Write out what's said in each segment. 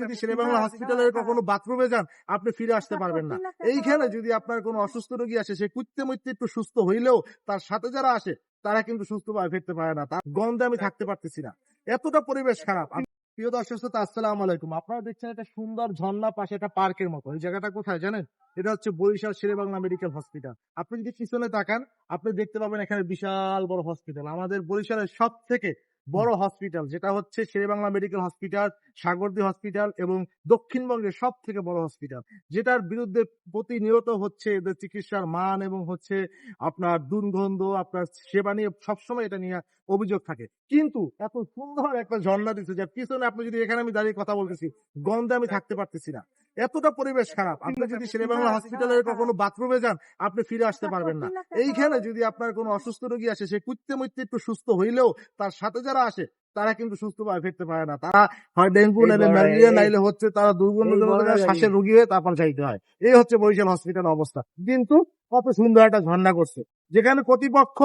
যদি শেরেবাংলা হসপিটালের কখনো বাথরুমে যান আপনি ফিরে আসতে পারবেন না। এইখানে যদি আপনার কোনো অসুস্থ রোগী আসে সে কুত্তে মুত্তে একটু সুস্থ হইলেও তার সাথে যারা আসে তারা কিন্তু সুস্থ ফিরতে পারে না। তার গন্ধে আমি থাকতে পারতেছি না। এতটা পরিবেশ খারাপ। প্রিয় দর্শক শ্রোতা আসসালামু আলাইকুম। আপনারা দেখছেন একটা সুন্দর ঝর্ণা পাশে একটা পার্কের মতো। এই জায়গাটা কোথায় জানেন? এটা হচ্ছে বরিশাল শেরেবাংলা মেডিকেল হসপিটাল। আপনি যদি পিছনে তাকান আপনি দেখতে পাবেন এখানে বিশাল বড় হসপিটাল। আমাদের বরিশালের সব থেকে বড় হসপিটাল যেটা হচ্ছে Sherebangla medical hospital Sagardi hospital এবং দক্ষিণবঙ্গের সব থেকে বড় হসপিটাল যেটার বিরুদ্ধে প্রতিনিয়ত হচ্ছে এদের চিকিৎসার মান এবং হচ্ছে আপনার দুর্গন্ধ, আপনার সেবা নিয়ে সবসময় এটা নিয়ে অভিযোগ থাকে। কিন্তু এত সুন্দর একটা ঝর্ণা দিচ্ছে যার পিছনে আপনি যদি এখানে আমি দাঁড়িয়ে কথা বলতেছি, গন্ধে আমি থাকতে পারতেছি না। এতটা পরিবেশ খারাপ। আপনি যদি শেরেবাংলা হসপিটালের কখনো বাথরুমে যান আপনি ফিরে আসতে পারবেন না। এইখানে যদি আপনার কোনো অসুস্থ রোগী আসে সে কুত্তে মুত্তে একটু সুস্থ হইলেও তার সাথে যারা আসে তারা কিন্তু সুস্থ ভাবে ফিরতে পারে না। তারা হয় ডেঙ্গু নাইলে ম্যালেরিয়া নাইলে হচ্ছে তারা দুর্গন্ধজনক শ্বাসের রোগী হয়ে তারপর যাইতে হয়। এই হচ্ছে বরিশাল হসপিটাল অবস্থা। কিন্তু কত সুন্দর একটা ঝর্ণা করছে। যেখানে প্রতিপক্ষ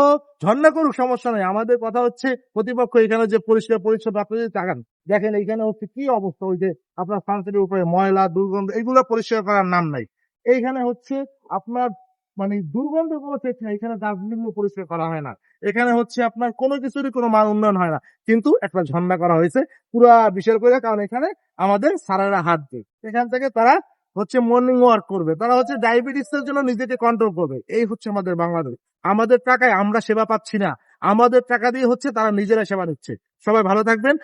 ঝর্ণা করুক সমস্যা নেই। আমাদের কথা হচ্ছে প্রতিপক্ষ এখানে যে পরিষ্কার পরিচ্ছন্ন আপনি যদি তাকান দেখেন এইখানে হচ্ছে কি অবস্থা? ওই যে আপনার সানসেটের উপরে ময়লা, দুর্গন্ধ এগুলো পরিষ্কার করার নাম নাই। এইখানে হচ্ছে আপনার মানে দুর্গন্ধ কোনো চেক নাই। এখানে ডাস্টবিন পরিষ্কার করা হয় না। এখানে হচ্ছে আপনার কোনো কিছুরই কোনো মান উন্নয়ন হয় না। কিন্তু একটা ঝর্ণা করা হয়েছে পুরা বিশেষ করে কারণ এখানে আমাদের সারারা হাত দেয়। এখান থেকে তারা হচ্ছে মর্নিং ওয়ার্ক করবে। তারা হচ্ছে ডায়াবেটিস এর জন্য নিজেকে কন্ট্রোল করবে। এই হচ্ছে আমাদের বাংলাদেশ। আমাদের টাকায় আমরা সেবা পাচ্ছি না। আমাদের টাকা দিয়ে হচ্ছে তারা নিজেরা সেবা নিচ্ছে। সবাই ভালো থাকবেন।